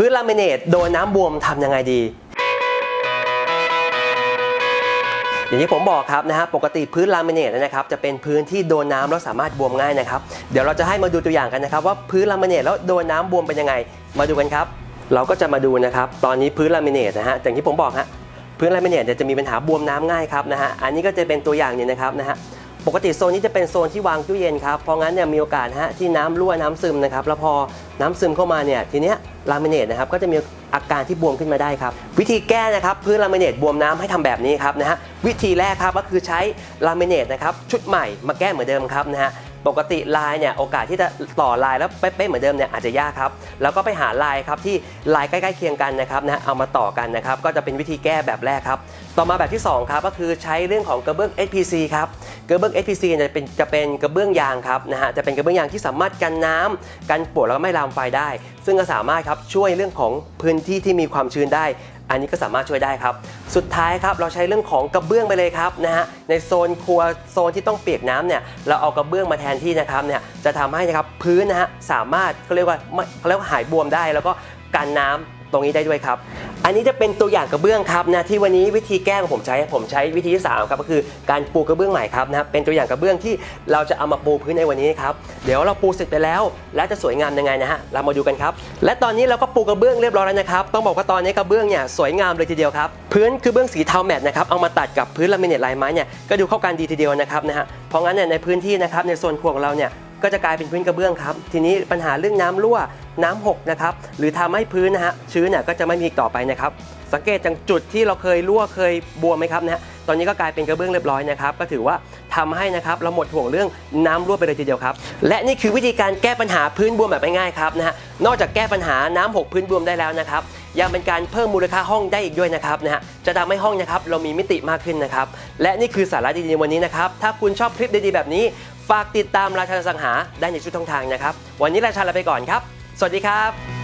พื้นลามิเนตโดนน้ำบวมทำยังไงดี อย่างที่ผมบอกครับนะฮะปกติพื้นลามิเนตนะครับจะเป็นพื้นที่โดนน้ำแล้วสามารถบวมง่ายนะครับ เดี๋ยวเราจะให้มาดูตัวอย่างกันนะครับ ว่าพื้นลามิเนตแล้วโดนน้ำบวมเป็นยังไง มาดูกันครับ เราก็จะมาดูนะครับ ตอนนี้พื้นลามิเนตนะฮะอย่างที่ผมบอกฮะพื้นลามิเนตจะมีปัญหาบวมน้ำง่ายครับนะฮะอันนี้ก็จะเป็นตัวอย่างหนึงนะครับนะฮะ ปกติโซนนี้จะเป็นโซนที่วางตู้เย็นครับเพราะงั้นเนี่ยมีโอกาสฮะที่น้ำรั่วน้ำซึมนะครับแล้วพอน้ำซึมเข้ามาเนี่ยทีเนี้ยลามิเนตนะครับก็จะมีอาการที่บวมขึ้นมาได้ครับ วิธีแก้นะครับพื้นลามิเนตบวมน้ำให้ทำแบบนี้ครับนะฮะวิธีแรกครับก็คือใช้ลามิเนตนะครับชุดใหม่มาแก้เหมือนเดิมครับนะฮะปกติลายเนี่ยโอกาสที่จะต่อลายแล้วเป๊ะๆเหมือนเดิมเนี่ยอาจจะยากครับ แล้วก็ไปหาลายครับที่ลายใกล้ๆเคียงกันนะครับนะฮะเอามาต่อกันนะครับก็จะเป็นวิธีแก้แบบแรกครับ ต่อมาแบบที่สองครับก็คือใช้เรื่องของกระเบื้อง SPC ครับ กระเบื้อง SPC เนี่ยจะเป็นจะเป็นกระเบื้องยางครับนะฮะจะเป็นกระเบื้องยางที่สามารถกันน้ำกันปวดแล้วก็ไม่ลามไฟได้ ซึ่งก็สามารถครับช่วยเรื่องของพื้นที่ที่มีความชื้นได้ อันนี้ก็สามารถช่วยได้ครับ สุดท้ายครับเราใช้เรื่องของกระเบื้องไปเลยครับนะฮะในโซนครัวโซนที่ต้องเปียกน้ำเนี่ยเราเอากระเบื้องมาแทนที่นะครับเนี่ยจะทำให้นะครับพื้นนะฮะสามารถเขาเรียกว่าเขาเรียกว่าหายบวมได้ แล้วก็กันน้ำตรงนี้ได้ด้วยครับ อันนี้จะเป็นตัวอย่างกระเบื้องครับนะที่วันนี้วิธีแก้ของผมใช้ผมใช้วิธีที่สามครับก็คือการปูกระเบื้องใหม่ครับนะเป็นตัวอย่างกระเบื้องที่เราจะเอามาปูพื้นในวันนี้ครับเดี๋ยวเราปูเสร็จไปแล้ว และจะสวยงามยังไงนะฮะเรามาดูกันครับ และตอนนี้เราก็ปูกระเบื้องเรียบร้อยแล้วนะครับต้องบอกว่าตอนนี้กระเบื้องเนี่ยสวยงามเลยทีเดียวครับพื้นคือเบื้องสีเทาแมตต์นะครับเอามาตัดกับพื้นลามิเนตลายไม้เนี่ยก็ดูเข้ากันดีทีเดียวนะครับนะฮะเพราะงั้นเนี่ยในพื้นที่นะครับในโซนครัวของเราเนี่ย ก็จะกลายเป็นพื้นกระเบื้องครับ ทีนี้ปัญหาเรื่องน้ำรั่วน้ำหกนะครับหรือทำให้พื้นนะฮะชื้นเนี่ยก็จะไม่มีอีกต่อไปนะครับสังเกตจากจุดที่เราเคยรั่วเคยบวมไหมครับนะฮะตอนนี้ก็กลายเป็นกระเบื้องเรียบร้อยนะครับ ก็ถือว่าทำให้นะครับเราหมดห่วงเรื่องน้ำรั่วไปเลยทีเดียวครับ และนี่คือวิธีการแก้ปัญหาพื้นบวมแบบง่ายๆครับนะฮะนอกจากแก้ปัญหาน้ำหกพื้นบวมได้แล้วนะครับยังเป็นการเพิ่มมูลค่าห้องได้อีกด้วยนะครับนะฮะจะทำให้ห้องนะครับเรามีมิติมากขึ้นนะครับและนี่คือสาระดีๆในวันนี้นะครับถ้าคุณชอบคลิปดีๆแบบนี้ ฝากติดตามราชาสังหาได้ในชุดท่องทางนะครับ วันนี้ราชาลาไปก่อนครับ สวัสดีครับ